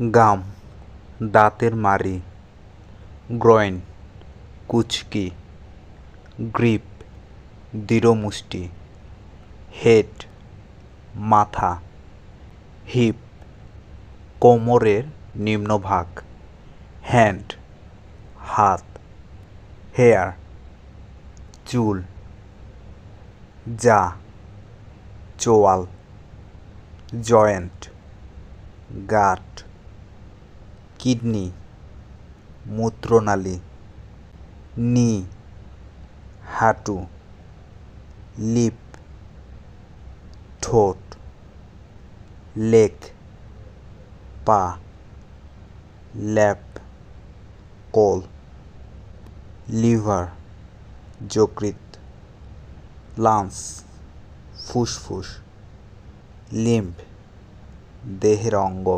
গাম, দাঁতের মাড়ি গ্রয়েন কুচকি, গ্রিপ, দৃঢ়মুষ্টি, হেড, মাথা, হিপ, কোমরের নিম্নভাগ, হ্যান্ড, হাত, হেয়ার, চুল, যা, চোয়াল, জয়েন্ট গাট কিডনি, মূত্রনালী, নি, হাঁটু, লিপ, ঠোঁট লেগ পা, ল্যাপ, কোল, লিভার, যকৃৎ, লাংস, ফুসফুস, লিম্ফ, দেহের অঙ্গ।